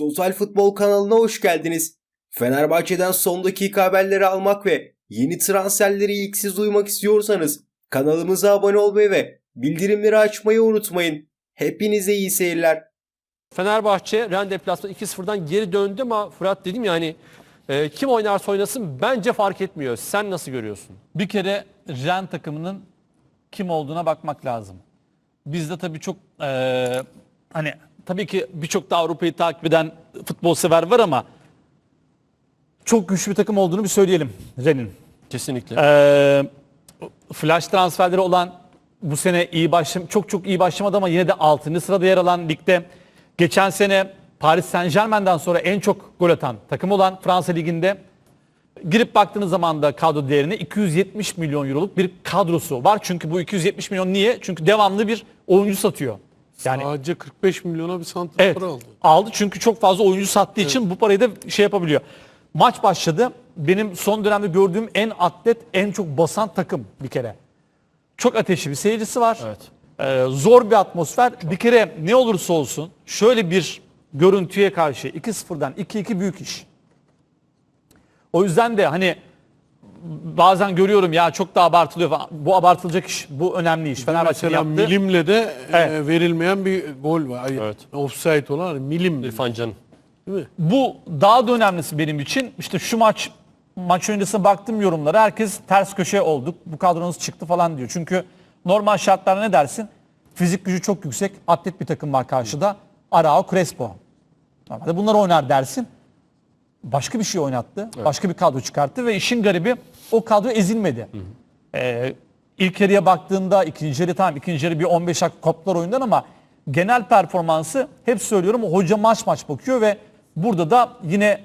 Total Futbol kanalına hoş geldiniz. Fenerbahçe'den son dakika haberleri almak ve yeni transferleri ilk siz duymak istiyorsanız kanalımıza abone olmayı ve bildirimleri açmayı unutmayın. Hepinize iyi seyirler. Fenerbahçe Ren deplasmanı 2-0'dan geri döndü ama Fırat dedim ya hani e, kim oynarsa oynasın bence fark etmiyor. Sen nasıl görüyorsun? Bir kere Ren takımının kim olduğuna bakmak lazım. Bizde tabii çok eee, hani tabii ki birçok da Avrupa'yı takip eden futbol sever var ama çok güçlü bir takım olduğunu bir söyleyelim Ren'in. Kesinlikle. Eee, flash transferleri olan bu sene iyi başlam çok çok iyi başlamadı ama yine de 6. sırada yer alan ligde geçen sene Paris Saint Germain'den sonra en çok gol atan takım olan Fransa Ligi'nde girip baktığınız zaman da kadro değerine 270 milyon euroluk bir kadrosu var. Çünkü bu 270 milyon niye? Çünkü devamlı bir oyuncu satıyor. Yani Sadece 45 milyona bir santrafor Evet. aldı. Aldı çünkü çok fazla oyuncu sattığı için bu parayı da şey yapabiliyor. Maç başladı. Benim son dönemde gördüğüm en atlet, en çok basan takım bir kere. Çok ateşli bir seyircisi var. Evet. Ee, zor bir atmosfer. Bir kere ne olursa olsun şöyle bir görüntüye karşı 2-0'dan 2-2 büyük iş. O yüzden de hani bazen görüyorum ya çok da abartılıyor falan. Bu abartılacak iş. Bu önemli iş. Fenerbahçe'nin Mesela yaptığı. milimle de e, Evet. verilmeyen bir gol var. Ay, Evet. Offside olan milim İrfan Can. değil mi? Bu daha da önemlisi benim için. İşte şu maç maç öncesine baktım yorumlara. Herkes ters köşe olduk. Bu kadronuz çıktı falan diyor. Çünkü normal şartlarda ne dersin? Fizik gücü çok yüksek. Atlet bir takım var karşıda. Arao, Crespo. Normalde bunlar oynar dersin. Başka bir şey oynattı. Başka bir kadro çıkarttı ve işin garibi o kadro ezilmedi. Ee, ilk yarıya baktığında ikinci yarı tamam ikinci yarı bir 15 dakika koptular oyundan ama genel performansı hep söylüyorum hoca maç maç bakıyor ve burada da yine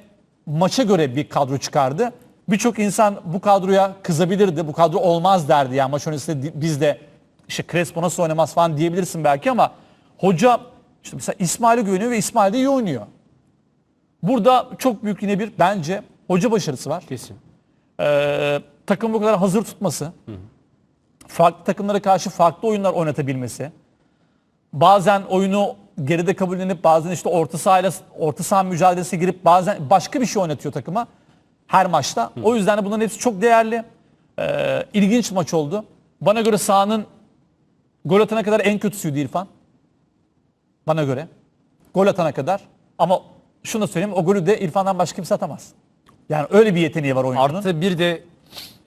maça göre bir kadro çıkardı. Birçok insan bu kadroya kızabilirdi. Bu kadro olmaz derdi. Yani maç öncesinde biz de işte Crespo nasıl oynamaz falan diyebilirsin belki ama hoca işte mesela İsmail'e güveniyor ve İsmail de iyi oynuyor. Burada çok büyük yine bir bence hoca başarısı var. Kesin. Ee, takım bu kadar hazır tutması, farklı takımlara karşı farklı oyunlar oynatabilmesi, bazen oyunu geride kabullenip bazen işte orta sahayla orta saha mücadelesi girip bazen başka bir şey oynatıyor takıma her maçta. O yüzden de bunların hepsi çok değerli. Ee, ilginç maç oldu. Bana göre sahanın gol atana kadar en kötüsüydü İrfan. Bana göre. Gol atana kadar. Ama şunu da söyleyeyim o golü de İrfan'dan başka kimse atamaz. Yani öyle bir yeteneği var oyuncunun. Artı bir de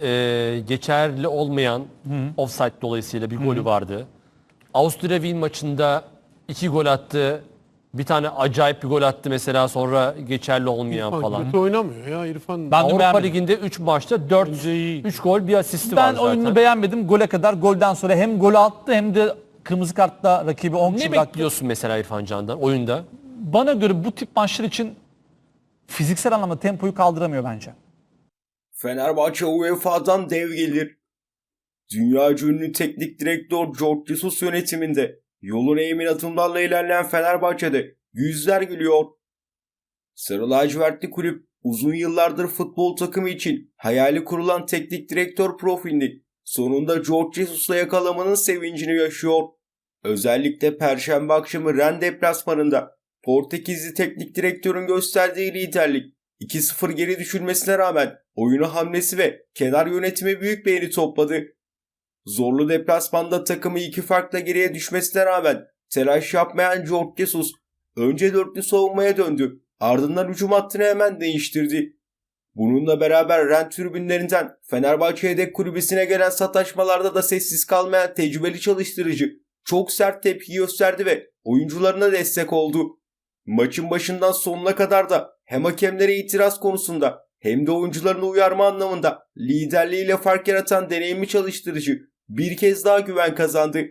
e, geçerli olmayan offside dolayısıyla bir golü vardı. Avusturya Wien maçında iki gol attı. Bir tane acayip bir gol attı mesela sonra geçerli olmayan İrfan falan. kötü oynamıyor ya İrfan. Ben de Avrupa beğenmedim. Ligi'nde 3 maçta 4 Bence iyi. 3 gol bir asisti Ben var zaten. oyununu beğenmedim. Gole kadar golden sonra hem gol attı hem de kırmızı kartla rakibi 10 ne kişi bıraktı. bekliyorsun mesela İrfan Can'dan oyunda? Bana göre bu tip maçlar için fiziksel anlamda tempoyu kaldıramıyor bence. Fenerbahçe UEFA'dan dev gelir. Dünyaca ünlü teknik direktör George Jesus yönetiminde yolun eğimin adımlarla ilerleyen Fenerbahçe'de yüzler gülüyor. Sarı lacivertli kulüp uzun yıllardır futbol takımı için hayali kurulan teknik direktör profilini sonunda George Jesus'la yakalamanın sevincini yaşıyor. Özellikle Perşembe akşamı Ren deplasmanında Portekizli teknik direktörün gösterdiği liderlik 2-0 geri düşülmesine rağmen oyunu hamlesi ve kenar yönetimi büyük beğeni topladı. Zorlu deplasmanda takımı iki farkla geriye düşmesine rağmen telaş yapmayan George Jesus önce dörtlü savunmaya döndü. Ardından hücum hattını hemen değiştirdi. Bununla beraber Ren tribünlerinden Fenerbahçe yedek kulübesine gelen sataşmalarda da sessiz kalmayan tecrübeli çalıştırıcı çok sert tepki gösterdi ve oyuncularına destek oldu. Maçın başından sonuna kadar da hem hakemlere itiraz konusunda hem de oyuncularını uyarma anlamında liderliğiyle fark yaratan deneyimli çalıştırıcı bir kez daha güven kazandı.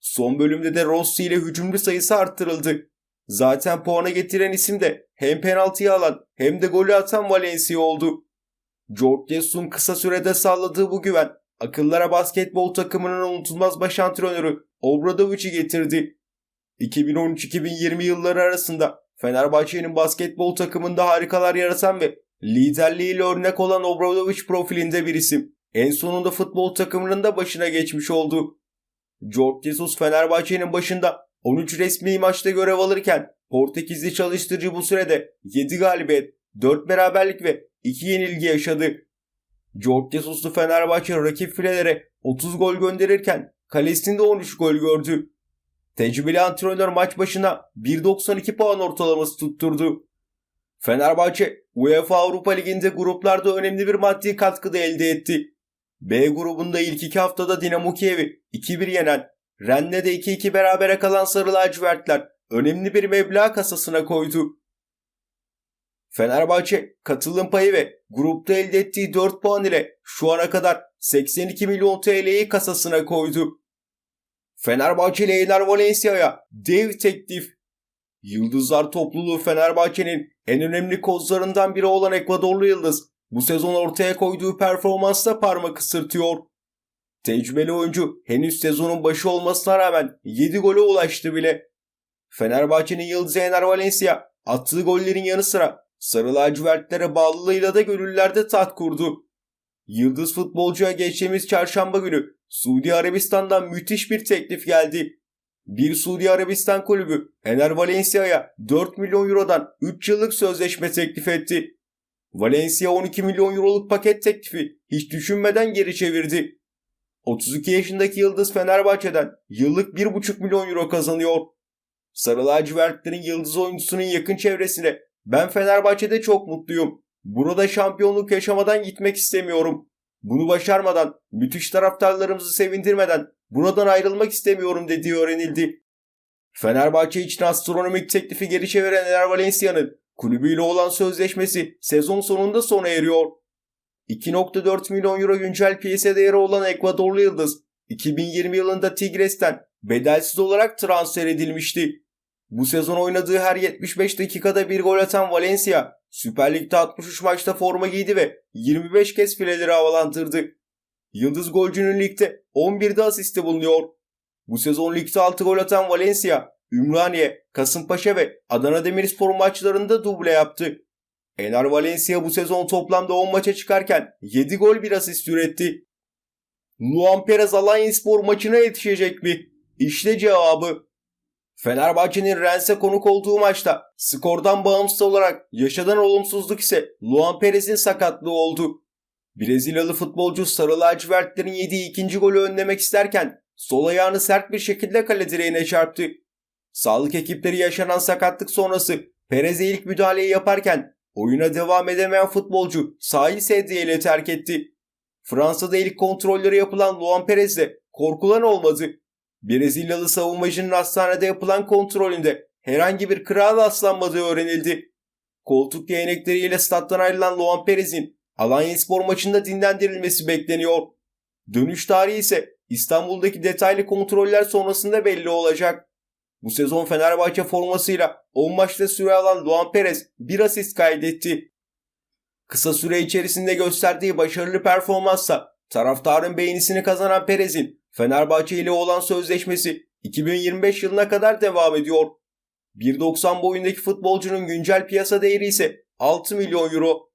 Son bölümde de Rossi ile hücumlu sayısı arttırıldı. Zaten puana getiren isim de hem penaltıyı alan hem de golü atan Valencia oldu. George Jesus'un kısa sürede sağladığı bu güven akıllara basketbol takımının unutulmaz baş antrenörü Obradovic'i getirdi. 2013-2020 yılları arasında Fenerbahçe'nin basketbol takımında harikalar yaratan ve liderliğiyle örnek olan Obradovic profilinde bir isim. En sonunda futbol takımının da başına geçmiş oldu. George Jesus Fenerbahçe'nin başında 13 resmi maçta görev alırken Portekizli çalıştırıcı bu sürede 7 galibiyet, 4 beraberlik ve 2 yenilgi yaşadı. George Jesus'lu Fenerbahçe rakip filelere 30 gol gönderirken kalesinde 13 gol gördü. Tecrübeli antrenör maç başına 1.92 puan ortalaması tutturdu. Fenerbahçe UEFA Avrupa Ligi'nde gruplarda önemli bir maddi katkı da elde etti. B grubunda ilk iki haftada Dinamo Kiev'i 2-1 yenen, Rennes'de 2-2 berabere kalan Sarı Lacivertler önemli bir meblağ kasasına koydu. Fenerbahçe katılım payı ve grupta elde ettiği 4 puan ile şu ana kadar 82 milyon TL'yi kasasına koydu. Fenerbahçe Leyler Valencia'ya dev teklif. Yıldızlar topluluğu Fenerbahçe'nin en önemli kozlarından biri olan Ekvadorlu Yıldız bu sezon ortaya koyduğu performansla parmak ısırtıyor. Tecrübeli oyuncu henüz sezonun başı olmasına rağmen 7 gole ulaştı bile. Fenerbahçe'nin Yıldız Ener Valencia attığı gollerin yanı sıra Sarı lacivertlere bağlılığıyla da gönüllerde tat kurdu. Yıldız futbolcuya geçtiğimiz çarşamba günü Suudi Arabistan'dan müthiş bir teklif geldi. Bir Suudi Arabistan kulübü Ener Valencia'ya 4 milyon eurodan 3 yıllık sözleşme teklif etti. Valencia 12 milyon euroluk paket teklifi hiç düşünmeden geri çevirdi. 32 yaşındaki Yıldız Fenerbahçe'den yıllık 1,5 milyon euro kazanıyor. Sarı lacivertlerin yıldız oyuncusunun yakın çevresine ben Fenerbahçe'de çok mutluyum. Burada şampiyonluk yaşamadan gitmek istemiyorum. Bunu başarmadan, müthiş taraftarlarımızı sevindirmeden buradan ayrılmak istemiyorum dediği öğrenildi. Fenerbahçe için astronomik teklifi geri çeviren Ener Valencia'nın kulübüyle olan sözleşmesi sezon sonunda sona eriyor. 2.4 milyon euro güncel piyasa değeri olan Ekvadorlu Yıldız 2020 yılında Tigres'ten bedelsiz olarak transfer edilmişti. Bu sezon oynadığı her 75 dakikada bir gol atan Valencia, Süper Lig'de 63 maçta forma giydi ve 25 kez fileleri havalandırdı. Yıldız golcünün ligde 11'de asisti bulunuyor. Bu sezon ligde 6 gol atan Valencia, Ümraniye, Kasımpaşa ve Adana Demirspor maçlarında duble yaptı. Ener Valencia bu sezon toplamda 10 maça çıkarken 7 gol bir asist üretti. Luan Perez Alanyaspor maçına yetişecek mi? İşte cevabı. Fenerbahçe'nin Rennes'e konuk olduğu maçta skordan bağımsız olarak yaşanan olumsuzluk ise Luan Perez'in sakatlığı oldu. Brezilyalı futbolcu Sarı Lacivertlerin yediği ikinci golü önlemek isterken sol ayağını sert bir şekilde kale direğine çarptı. Sağlık ekipleri yaşanan sakatlık sonrası Perez'e ilk müdahaleyi yaparken oyuna devam edemeyen futbolcu sahil sedyeyle terk etti. Fransa'da ilk kontrolleri yapılan Luan Perez'de korkulan olmadı. Brezilyalı savunmacının hastanede yapılan kontrolünde herhangi bir kral aslanmadığı öğrenildi. Koltuk değnekleriyle stat'tan ayrılan Luan Perez'in Alanyaspor maçında dinlendirilmesi bekleniyor. Dönüş tarihi ise İstanbul'daki detaylı kontroller sonrasında belli olacak. Bu sezon Fenerbahçe formasıyla 10 maçta süre alan Luan Perez bir asist kaydetti. Kısa süre içerisinde gösterdiği başarılı performansla taraftarın beğenisini kazanan Perez'in Fenerbahçe ile olan sözleşmesi 2025 yılına kadar devam ediyor. 1.90 boyundaki futbolcunun güncel piyasa değeri ise 6 milyon euro.